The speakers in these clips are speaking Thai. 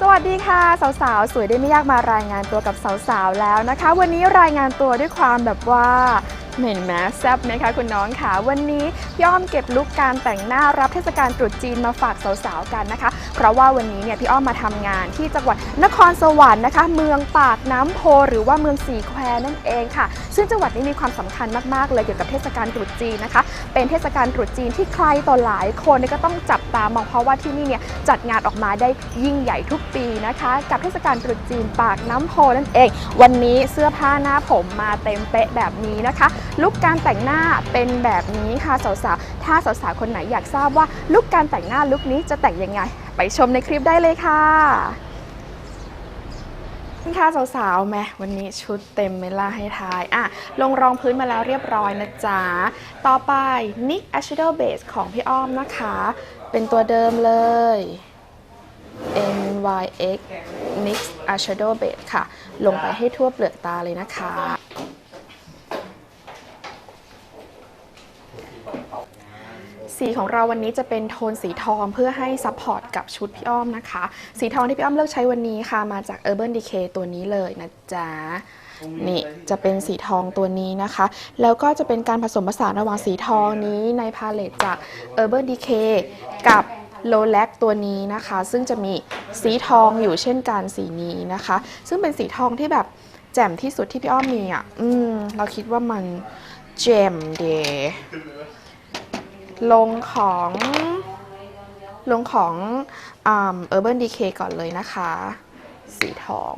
สวัสดีค่ะ สาวๆ สวยได้ไม่ยากมารายงานตัวกับสาวๆ แล้วนะคะ วันนี้รายงานตัวด้วยความแบบว่า เห็นไหมแซ่บไหมคะคุณน้องค่ะ วันนี้พี่อ้อมเก็บลุกการแต่งหน้ารับเทศกาลตรุษจีนมาฝากสาวๆกันนะคะ เพราะว่าวันนี้เนี่ยพี่อ้อมมาทำงานที่จังหวัดนครสวรรค์นะคะ เมืองปากน้ำโพหรือว่าเมืองสีแควนั่นเองค่ะ ซึ่งจังหวัดนี้มีความสำคัญมากๆเลยเกี่ยวกับเทศกาลตรุษจีนนะคะ เป็นเทศกาลตรุษจีนที่ใครต่อหลายคนก็ต้องจับตามองเพราะว่าที่นี่เนี่ยจัดงานออกมาได้ยิ่งใหญ่ทุกปีนะคะ กับเทศกาลตรุษจีนปากน้ำโพนั่นเอง วันนี้เสื้อผ้าหน้าผมมาเต็มเป๊ะแบบนี้นะคะลุคการแต่งหน้าเป็นแบบนี้ค่ะสาวๆ ถ้าสาวๆ คนไหนอยากทราบว่าลุคการแต่งหน้าลุคนี้จะแต่งยังไง ไปชมในคลิปได้เลยค่ะค่ะสาวๆแหมวันนี้ชุดเต็มเมล่าให้ทายอะลงรองพื้นมาแล้วเรียบร้อยนะจ๊ะ ต่อไป NYX Eyeshadow Base ของพี่อ้อมนะคะ เป็นตัวเดิมเลย NYX NYX Eyeshadow Base ค่ะ ลงไปให้ทั่วเปลือกตาเลยนะคะ สีของเราวันนี้จะเป็นโทนสีทองเพื่อให้ซัพพอร์ตกับชุดพี่อ้อมนะคะ สีทองที่พี่อ้อมเลือกใช้วันนี้ค่ะ มาจาก Urban Decay ตัวนี้เลยนะจ๊ะนี่จะเป็นสีทองตัวนี้นะคะ แล้วก็จะเป็นการผสมผสานระหว่างสีทองนี้ในพาเลตจาก Urban Decay กับโลแลกตัวนี้นะคะ ซึ่งจะมีสีทองอยู่เช่นกันสีนี้นะคะ ซึ่งเป็นสีทองที่แบบแจ่มที่สุดที่พี่อ้อมมีอะ อืม เราคิดว่ามันแจ่มเด ลงของลงของอ่า Urban Decay ก่อนเลยนะคะ สีทอง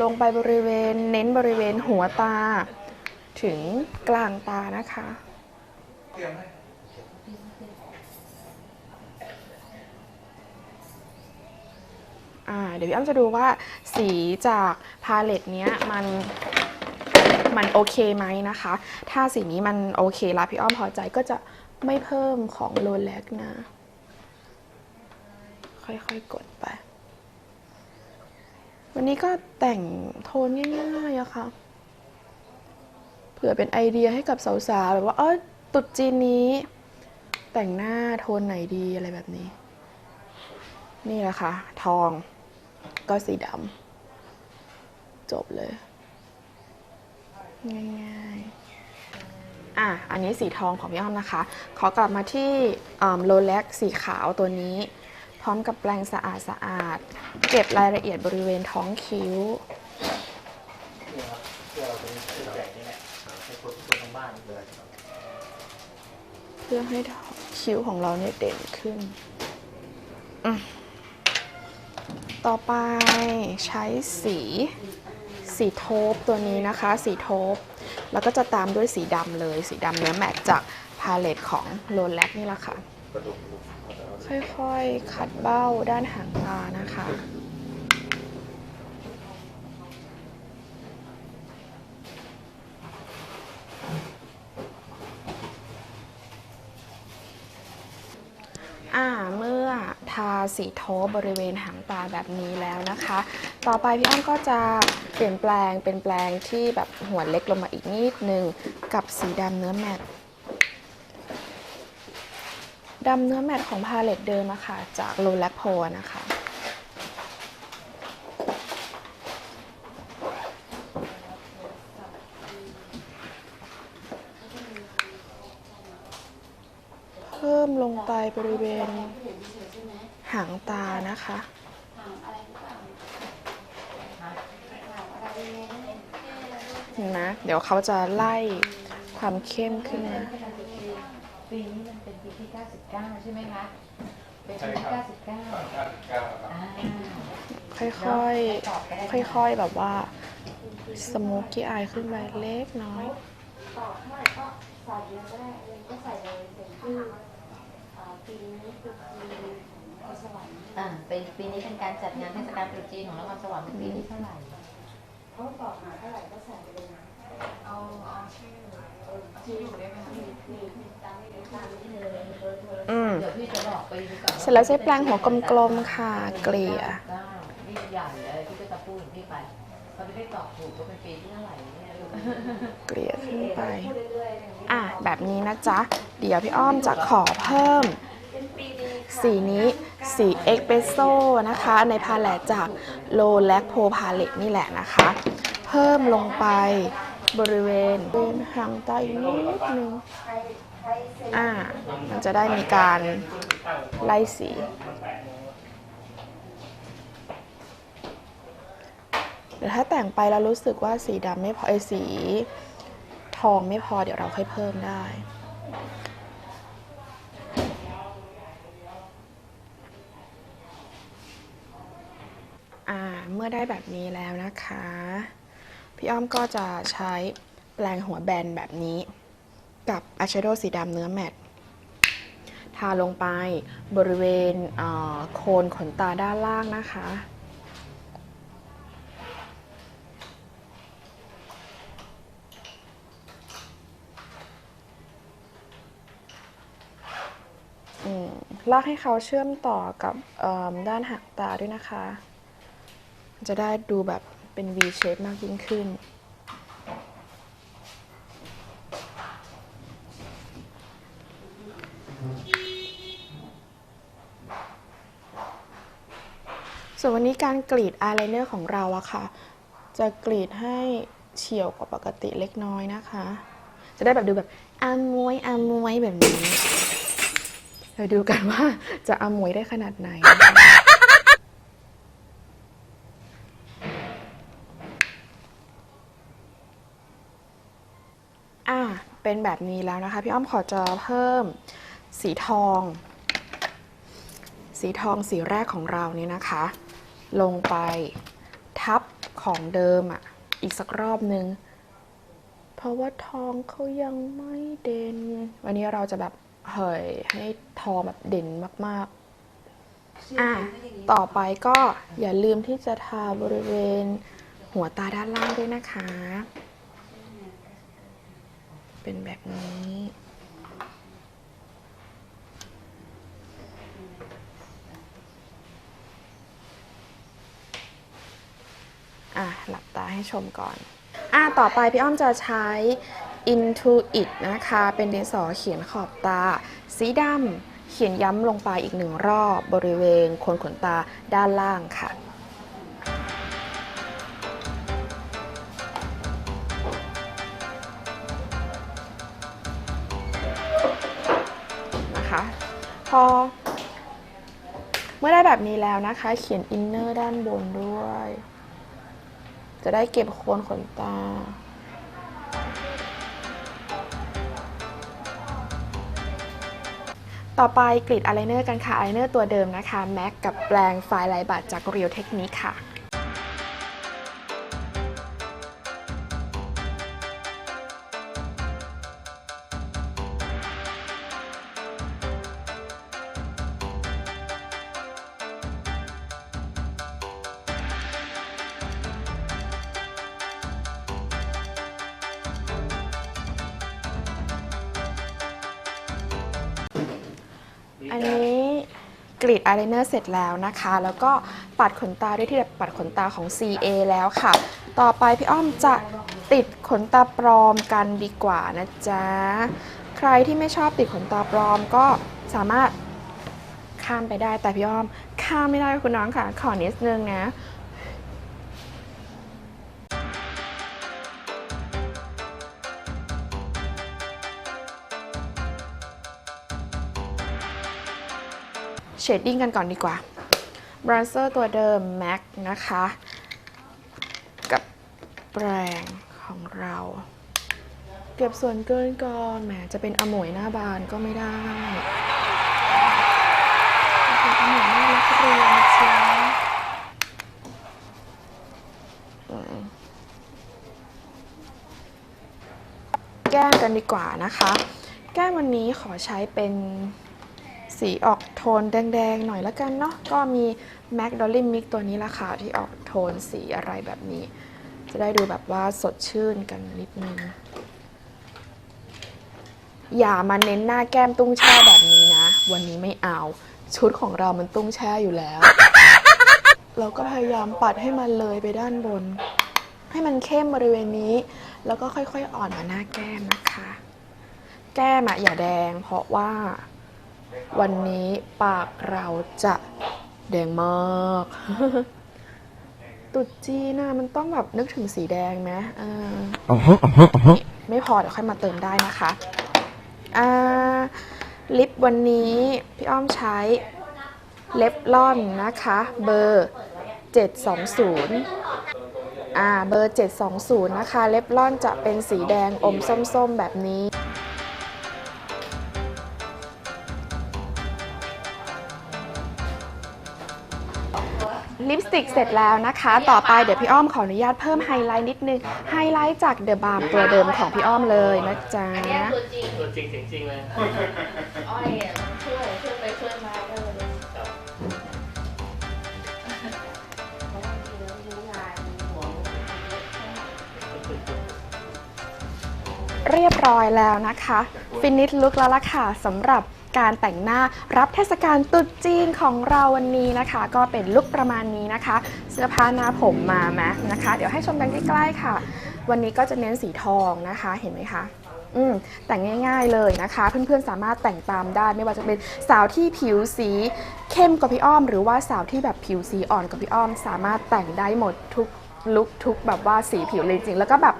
ลงไปบริเวณเน้นบริเวณหัวตา ถึงกลางตานะคะอ่าเดี๋ยวพี่อ้ำจะดูว่าสีจากพาเลตเนี้ยมัน มันโอเคไหมนะคะ ถ้าสีนี้มันโอเคแล้วพี่อ้อมพอใจก็จะไม่เพิ่มของโลแลกนะ ค่อยๆกดไป วันนี้ก็แต่งโทนง่ายๆอะค่ะ เผื่อเป็นไอเดียให้กับสาวๆแบบว่าเออตุดจีนนี้ แต่งหน้าโทนไหนดีอะไรแบบนี้ นี่แหละค่ะ ทองก็สีดำจบเลย ง่ายๆ อะ อันนี้สีทองของพี่อ้อมนะคะ ขอกลับมาที่โลแลกสีขาวตัวนี้ พร้อมกับแปรงสะอาดสะอาดๆเก็บรายละเอียดบริเวณท้องคิ้ว เพื่อให้คิ้วของเราเนี่ยเด่นขึ้น ต่อไปใช้สี สีโทปตัวนี้นะคะ สีโทปแล้วก็จะตามด้วยสีดำเลย สีดำเนื้อแมทจากพาเลตของโลแลกนี่แหละค่ะ ค่อยๆ ขัดเบ้าด้านหางตานะคะอ่าเมื่อ ทาสีโทบริเวณหางตาแบบนี้แล้วนะคะ ต่อไปพี่อ้อมก็จะเปลี่ยนแปลงเป็นแปลงที่แบบหัวเล็กลงมาอีกนิดนึงกับสีดำเนื้อแมตดำเนื้อแมตของพาเลตเดิมอะค่ะจากโลแลคโพนะคะเพิ่มลงไปบริเวณ หางตานะคะเห็นไหมเดี๋ยวเขาจะไล่ความเข้มขึ้นมาปีนี้มันเป็นปีที่ 99 ใช่ไหมคะ เป็นปีที่ 99อ่าค่อยๆค่อยๆแบบว่าสโมกกี้อายขึ้นไปเล็กน้อยอ่าเป็น ปีนี้เป็นการจัดงานเทศกาลตรุษจีนของนครสวรรค์เป็นปีที่เท่าไหร่อืมเดี๋ยวพี่จะบอกไปดูก่อนเสร็จแล้วใช้แปรงหัวกลมๆค่ะ เกลี่ยได้นี่ใหญ่เลยพี่ก็จะพูดของพี่ไปเขาไม่ได้ตอบถูกว่าเป็นปีที่เท่าไหร่เนี่ยลูกเกลี่ยขึ้นไป อะแบบนี้นะจ๊ะ เดี๋ยวพี่อ้อมจะขอเพิ่ม สีนี้สีเอ็กเ e รสโซนะคะในพาเลตจากโลแลคโพพาเลตนี่แหละนะคะ เพิ่มลงไปบริเวณเป็นหางตาอีกนิดนึงอ่ามันจะได้มีการไล่สีเดี๋ยวถ้าแต่งไปแล้วรู้สึกว่าสีดำไม่พอไอยสีทองไม่พอเดี๋ยวเราค่อยเพิ่มได้ อ่า เมื่อได้แบบนี้แล้วนะคะ พี่อ้อมก็จะใช้แปรงหัวแบนแบบนี้ กับอายแชโดว์สีดำเนื้อแมตทาลงไปบริเวณโคนขนตาด้านล่างนะคะ ลากให้เขาเชื่อมต่อกับด้านหักตาด้วยนะคะ จะได้ดูแบบเป็น V shape มากยิ่งขึ้น ส่วนวันนี้การกรีดอายไลเนอร์ของเราอะค่ะ จะกรีดให้เฉียวกว่าปกติเล็กน้อยนะคะ จะได้แบบดูแบบอามวยอามวยแบบนี้เราดูกันว่าจะอามวยได้ขนาดไหนนะคะ อะ เป็นแบบนี้แล้วนะคะ พี่อ้อมขอจะเพิ่มสีทอง สีทองสีแรกของเรานี่นะคะ ลงไปทับของเดิมอะอีกสักรอบนึง เพราะว่าทองเขายังไม่เด่น วันนี้เราจะแบบเฮ้ยให้ทองแบบเด่นมากๆ อะ ต่อไปก็อย่าลืมที่จะทาบริเวณหัวตาด้านล่างด้วยนะคะ เป็นแบบนี้ อะ หลับตาให้ชมก่อน อะ ต่อไปพี่อ้อมจะใช้ Into It นะคะ เป็นดินสอเขียนขอบตา สีดำเขียนย้ำลงไปอีกหนึ่งรอบบริเวณโคนขนตาด้านล่างค่ะ ได้แบบนี้แล้วนะคะ เขียนอินเนอร์ด้านบนด้วย จะได้เก็บโคนขนตา ต่อไปกรีดอายไลเนอร์กันค่ะอายไลเนอร์ตัวเดิมนะคะ แม็กกับแปลงไฟลายบัตจากเรียวเทคนิคค่ะ อันนี้กรีดอายไลเนอร์เสร็จแล้วนะคะ แล้วก็ปัดขนตาด้วยที่แบบปัดขนตาของ CA แล้วค่ะ ต่อไปพี่อ้อมจะติดขนตาปลอมกันดีกว่านะจ๊ะ ใครที่ไม่ชอบติดขนตาปลอมก็สามารถข้ามไปได้แต่พี่อ้อมข้ามไม่ได้คุณน้องค่ะ ขอนิดนึงนะ เชดดิ้งกันก่อนดีกว่าบรันเซอร์ตัวเดิม MAC นะคะ กับแปรงของเรา เก็บส่วนเกินก่อนแหมจะเป็นอมวยหน้าบานก็ไม่ได้เป็นอมวยหน้ารักเรียนจ๊ะอืมแก้มกันดีกว่านะคะ แก้มวันนี้ขอใช้เป็น สีออกโทนแดงๆหน่อยละกันเนาะก็มี MAC Dolly Mix ตัวนี้ละค่ะที่ออกโทนสีอะไรแบบนี้ จะได้ดูแบบว่าสดชื่นกันนิดนึง อย่ามาเน้นหน้าแก้มตุ้งแช่แบบนี้นะ วันนี้ไม่เอา ชุดของเรามันตุ้งแช่อยู่แล้ว เราก็พยายามปัดให้มันเลยไปด้านบน ให้มันเข้มบริเวณนี้ แล้วก็ค่อยๆอ่อนมาหน้าแก้มนะคะ แก้มอะอย่าแดงเพราะว่า วันนี้ปากเราจะแดงมากตุดจีนน่ะมันต้องแบบนึกถึงสีแดงไหมอ่าอ๋อฮะอ๋อฮะอ๋อฮะไม่พอเดี๋ยวค่อยมาเติมได้นะคะอ่าลิปวันนี้ พี่อ้อมใช้เล็บล่อนนะคะ เบอร์ 720อ่าเบอร์ 720 นะคะ เล็บล่อนจะเป็นสีแดงอมส้ม ๆ แบบนี้ ลิปสติกเสร็จแล้วนะคะ ต่อไปเดี๋ยวพี่อ้อมขออนุญาตเพิ่มไฮไลท์นิดนึง ไฮไลท์จากเดอะบา m ตัวเดิมของพี่อ้อมเลยนะจ๊ะ ตัวจริงตัวจริงเสียงจริงเลยอ้อยอะมันช่วยช่วยไปช่วยมาก็เลยครับเพราะบางทีเรารู้งานมีหัวมันเยอะเรียบร้อยแล้วนะคะ ฟินิชลุกแล้วล่ะค่ะสำหรับ การแต่งหน้ารับเทศกาลตรุษจีนของเราวันนี้นะคะ ก็เป็นลุกประมาณนี้นะคะ เสื้อผ้าหน้าผมมาไหมนะคะ เดี๋ยวให้ชมกันใกล้ๆค่ะ วันนี้ก็จะเน้นสีทองนะคะเห็นไหมคะอืมแต่งง่ายๆเลยนะคะ เพื่อนๆสามารถแต่งตามได้ไม่ว่าจะเป็นสาวที่ผิวสีเข้มกว่าพี่อ้อม หรือว่าสาวที่แบบผิวสีอ่อนกว่าพี่อ้อม สามารถแต่งได้หมดทุกลุคทุกแบบว่าสีผิวเลยจริงแล้วก็แบบ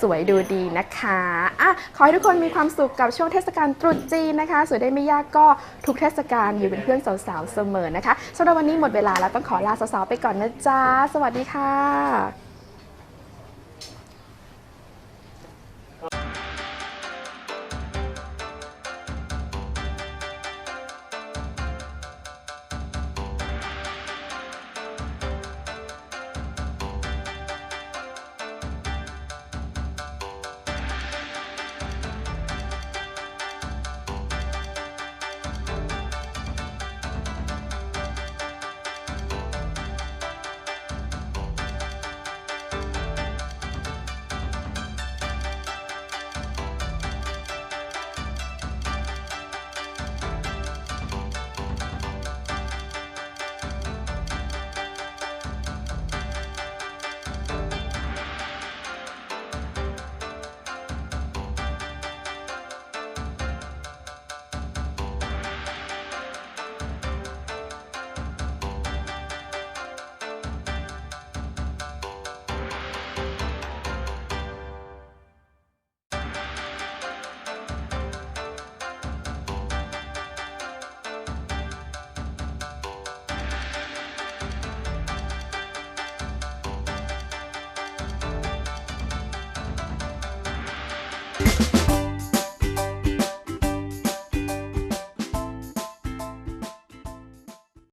สวยดูดีนะคะอะขอให้ทุกคนมีความสุขกับช่วงเทศกาลตรุษจีนนะคะ สวยได้ไม่ยากก็ทุกเทศกาลอยู่เป็นเพื่อนสาวๆเสมอนะคะสำหรับวันนี้หมดเวลาแล้วต้องขอลาสาวๆไปก่อนนะจ๊ะสวัสดีค่ะ